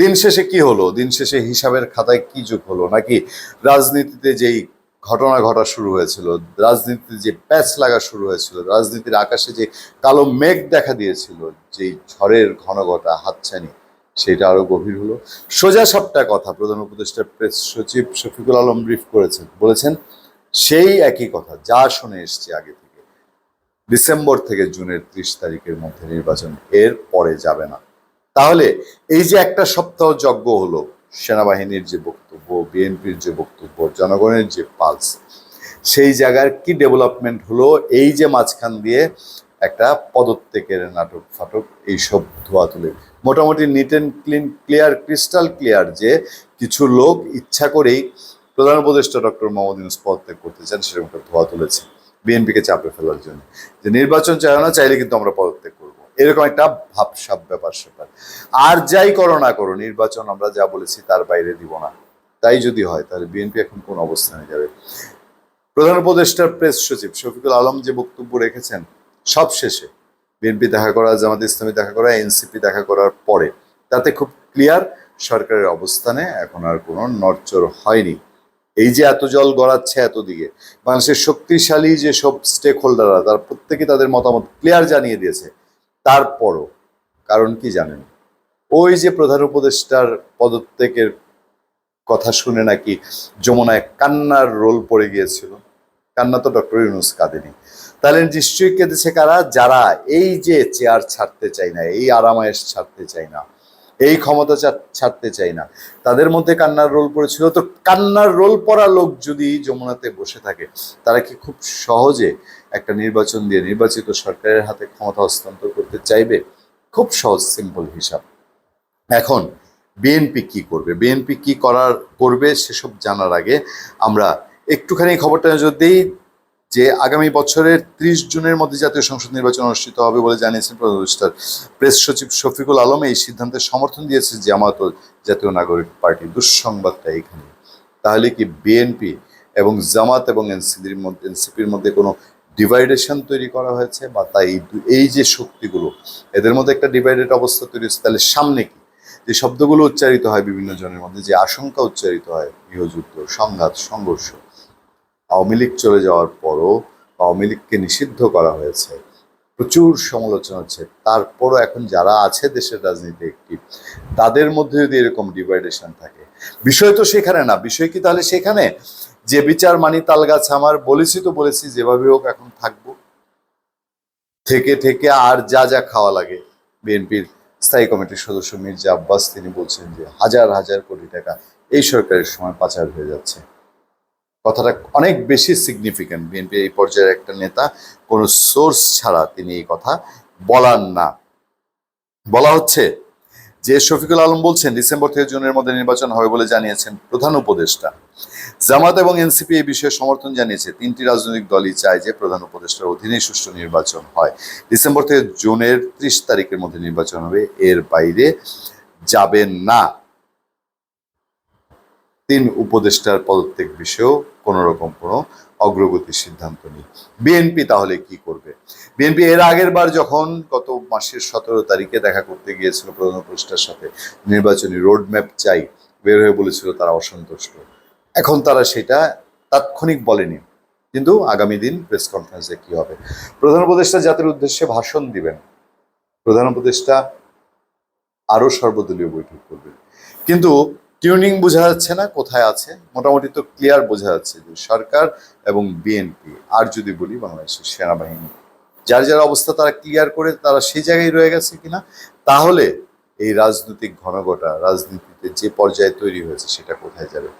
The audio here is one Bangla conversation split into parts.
দিন শেষে কি হলো? দিন শেষে হিসাবের খাতায় কি যোগ হলো? নাকি রাজনীতিতে যেই ঘটনা ঘটা শুরু হয়েছিল, রাজনীতিতে যে প্যাচ লাগা শুরু হয়েছিল, রাজনীতির আকাশে যে কালো মেঘ দেখা দিয়েছিল, যেই ঝড়ের ঘন ঘটা, হাতছানি, সেটা আরও গভীর হলো। সোজা সবটা কথা প্রধান উপদেষ্টা প্রেস সচিব শফিকুল আলম ব্রিফ করেছেন, বলেছেন, সেই একই কথা, যা শুনে এসছে আগে থেকে। ডিসেম্বর থেকে জুনের ত্রিশ তারিখের মধ্যে নির্বাচন, এর পরে যাবে না। তাহলে এই যে একটা সপ্তাহ যজ্ঞ হলো, সেনাবাহিনীর যে বক্তব্য, বিএনপির যে বক্তব্য, জনগণের যে পালস, সেই জায়গার কি ডেভেলপমেন্ট হলো? এই যে মাঝখান দিয়ে একটা পদত্যাগের নাটক ফাটক এইসব ধোয়া তুলে। মোটামুটি neat and clean clear crystal clear যে কিছু লোক ইচ্ছা করেই প্রধান উপদেষ্টা ডক্টর মোহাম্মদ ইউনুস পদত্যাগ করতে চান, সেরকম একটা ধোয়া তুলেছে। বিএনপিকে চাপে ফেলার জন্য। যে নির্বাচন চাই না, চাইলে কিন্তু আমরা পদত্যাগ করব। এরকম একটা ভাবসাব ব্যাপার স্যাপার আর যাই করো না করো, নির্বাচন আমরা যা বলেছি তার বাইরে দিব না। তাই যদি হয়, তাহলে বিএনপি এখন কোন অবস্থানে যাবে? প্রধান উপদেষ্টার প্রেস সচিব শফিকুল আলম যে বক্তব্য রেখেছেন, সব শেষে বিএনপি দেখা করা, জামাত ইসলামী দেখা করা এনসিপি দেখা করার পরে, তাতে খুব ক্লিয়ার সরকারের অবস্থানে এখন আর কোনো নড়চড় হয়নি। এই যে এত জল গড়াচ্ছে এতদিকে বাংলাদেশের শক্তিশালী যে সব স্টেক হোল্ডাররা তার প্রত্যেকে তাদের মতামত ক্লিয়ার জানিয়ে দিয়েছে। তারপরও, কারণ কি জানেন? ওই যে প্রধান উপদেষ্টার পদত্যাগের কথা শুনে নাকি যমুনায় কান্নার রোল পড়ে গিয়েছিল। কান্না তো ডক্টর ইউনুস কাঁদেনি। তাহলে নিশ্চয়ই কেঁদেছে কারা? যারা এই যে চেয়ার ছাড়তে চাই না, এই আরামায়েশ ছাড়তে চাই না, এই ক্ষমতা ছাড়তে চাই না, তাদের মধ্যে কান্নার রোল পড়েছিল। তো কান্নার রোল পড়া লোক যদি যমুনাতে বসে থাকে, তারা কি খুব সহজে একটা নির্বাচন দিয়ে নির্বাচিত সরকারের হাতে ক্ষমতা হস্তান্তর করতে চাইবে, খুব সহজ সিম্পল হিসাব। এখন বিএনপি কি করবে? বিএনপি কি করার, করবে সেসব জানার আগে আমরা একটুখানি খবরটা দিই যে আগামী বছরের ত্রিশ জুনের মধ্যে জাতীয় সংসদ নির্বাচন অনুষ্ঠিত হবে বলে জানিয়েছেন প্রধান উপদেষ্টার প্রেস সচিব শফিকুল আলম। এই সিদ্ধান্তের সমর্থন দিয়েছে জামাত জাতীয় নাগরিক পার্টি দুঃসংবাদটা এখানে। তাহলে কি বিএনপি এবং জামাত এবং এনসিপির মধ্যে এনসিপির মধ্যে কোনো ডিভাইডেশন তৈরি করা হয়েছে বা তাই এই যে শক্তিগুলো, এদের মধ্যে একটা ডিভাইডেড অবস্থা তৈরি হচ্ছে তাহলে সামনে কি? যে শব্দগুলো উচ্চারিত হয় বিভিন্ন জনের মধ্যে, যে আশঙ্কা উচ্চারিত হয়, গৃহযুদ্ধ, সংঘাত, সংঘর্ষ। আওয়ামী লীগ চলে যাওয়ার পরও আওয়ামী লীগকে নিষিদ্ধ করা হয়েছে। প্রচুর সমালোচনা হচ্ছে। তারপরও এখন যারা আছে দেশের রাজনীতি একটি, তাদের মধ্যে যদি এরকম ডিভাইডেশন থাকে, বিষয় তো সেখানে না, বিষয় কি তাহলে সেখানে? যে বিচার মানি তাল গাছ আমার, বলেছি তো বলেছি যেভাবে হোক এখন থাকব। থেকে থেকে আর যা যা খাওয়া লাগে, বিএনপির স্থায়ী কমিটির সদস্য মির্জা আব্বাস, তিনি বলছেন যে হাজার হাজার কোটি টাকা এই সরকারের সময় পাচার হয়ে যাচ্ছে। কথাটা অনেক বেশি সিগনিফিক্যান্ট বিএনপি এই পর্যায়ের একটা নেতা, কোনো সোর্স ছাড়া তিনি এই কথা বলার না। বলা হচ্ছে যে শফিকুল আলম বলছেন, ডিসেম্বর থেকে জুনের মধ্যে নির্বাচন হবে বলে জানিয়েছেন প্রধান উপদেষ্টা। জামাত এবং এনসিপি এই বিষয়ে সমর্থন জানিয়েছে। তিনটি রাজনৈতিক দলই চায় যে প্রধান উপদেষ্টার অধীনে সুষ্ঠু নির্বাচন হয়। ডিসেম্বর থেকে জুনের ত্রিশ তারিখের মধ্যে নির্বাচন হবে। এর বাইরে যাবেন না। তিন উপদেষ্টার পদত্যাগ বিষয়েও কোনো রকম কোনো অগ্রগতির সিদ্ধান্ত নেই। বিএনপি তাহলে কি করবে? বিএনপি এর আগের বার যখন গত মাসের সতেরো তারিখে দেখা করতে গিয়েছিল প্রধান উপদেষ্টার সাথে নির্বাচনী রোড ম্যাপ চাই, বের হয়ে বলেছিল তারা অসন্তুষ্ট। এখন তারা সেটা তাৎক্ষণিক বলেনি। কিন্তু আগামী দিন প্রেস কনফারেন্সে কি হবে? প্রধান উপদেষ্টা জাতির উদ্দেশ্যে ভাষণ দিবেন। প্রধান উপদেষ্টা আরও সর্বদলীয় বৈঠক করবেন। কিন্তু টিউনিং বোঝা যাচ্ছে না কোথায় আছে, মোটামুটি তো ক্লিয়ার বোঝা যাচ্ছে যে সরকার এবং বিএনপি আর যদি বলি বাংলাদেশের সেনাবাহিনী। যার যার অবস্থা তারা ক্লিয়ার করে তারা সেই জায়গায় রয়ে গেছে কিনা, তাহলে এই রাজনৈতিক ঘনঘটা, রাজনীতিতে যে পর্যায়ে তৈরি হয়েছে সেটা কোথায় যাবে?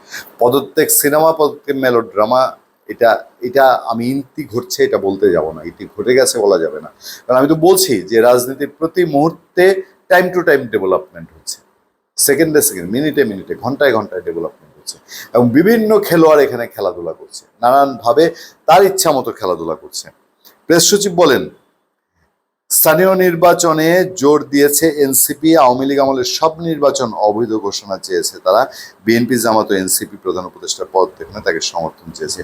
পদত্যাগ সিনেমা, পদত্যাগ মেলোড্রামা, এটা এটা আমি ইতি ঘটছে এটা বলতে যাব না, ইতি ঘটে গেছে বলা যাবে না। কারণ আমি তো বলছি যে রাজনীতির প্রতি মুহূর্তে টাইম টু টাইম ডেভেলপমেন্ট হচ্ছে। সেকেন্ডে সেকেন্ড মিনিটে মিনিটে ঘন্টায় ঘন্টায় ডেভেলপমেন্ট হচ্ছে। এবং বিভিন্ন খেলোয়াড় এখানে খেলাধুলা করছে। নানানভাবে তার ইচ্ছা মতো খেলাধুলা করছে। প্রেস সচিব বলেন, স্থানীয় নির্বাচনে জোর দিয়েছে এনসিপি আওয়ামী লীগ আমলের সব নির্বাচন অবৈধ ঘোষণা চেয়েছে তারা। বিএনপি জামাত এনসিপি প্রধান উপদেষ্টার পদ দেখনে তাকে সমর্থন চেয়েছে।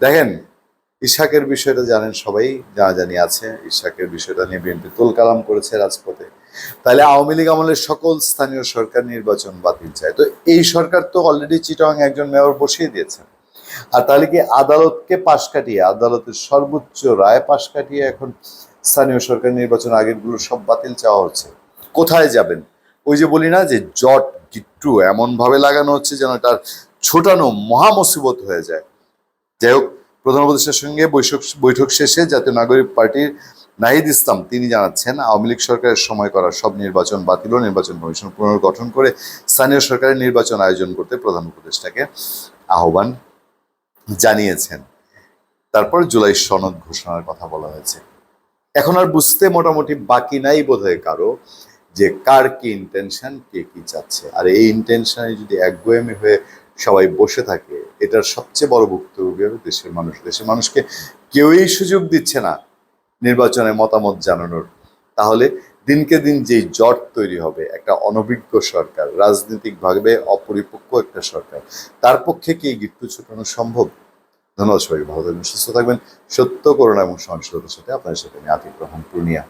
দেখেন, ইশাকের বিষয়টা জানেন সবাই, জানাজানি আছে। ইশাকের বিষয়টা নিয়ে বিএনপি তোল কালাম করেছে রাজপথে। তাহলে আওয়ামী লীগ আমলের সকল স্থানীয় সরকার নির্বাচন বাতিল চায়। তো এই সরকার তো অলরেডি চিটং একজন মেয়র বসিয়ে দিয়েছেন আর তাহলে কি আদালতকে পাশ কাটিয়ে, আদালতের সর্বোচ্চ রায় পাশ কাটিয়ে এখন স্থানীয় সরকার নির্বাচন আগেরগুলো সব বাতিল চাওয়া হচ্ছে? কোথায় যাবেন? ওই যে বলি না যে জট গিট্টু এমন ভাবে লাগানো হচ্ছে যেন তার ছোটানো মহা মুসিবত হয়ে যায়। যাই হোক, প্রধান উপদেষ্টার সঙ্গে বৈঠক শেষে জাতীয় নাগরিক পার্টির নাহিদ ইসলাম, তিনি জানাচ্ছেন, আওয়ামী লীগ সরকারের সময় করা সব নির্বাচন বাতিল ও নির্বাচন কমিশন পুনর্গঠন করে স্থানীয় সরকারের নির্বাচন আয়োজন করতে প্রধান উপদেষ্টাকে আহ্বান জানিয়েছেন। তারপর জুলাই সনদ ঘোষণার কথা বলা হয়েছে। এখন আর বুঝতে মোটামুটি বাকি নাই বোধহয় কারও যে কার কি ইন্টেনশন কে কি চাচ্ছে। আর এই ইন্টেনশনে যদি একগুয়েমি হয়ে সবাই বসে থাকে, এটার সবচেয়ে বড় ভুক্তভোগী হবে দেশের মানুষ। দেশের মানুষকে কেউই সুযোগ দিচ্ছে না। নির্বাচনে মতামত জানানোর। তাহলে দিনকে দিন যেই জট তৈরি হবে, একটা অনভিজ্ঞ সরকার রাজনৈতিকভাবে অপরিপক্ক একটা সরকার, তার পক্ষে কি এই গিট্টু ছুটানো সম্ভব? ধন্যবাদ সবাই ভালো থাকবেন, সুস্থ থাকবেন। সত্য করোনা এবং সহনশীলতার সাথে আপনাদের সাথে আমি আতিক রহমান, পূর্ণিয়া।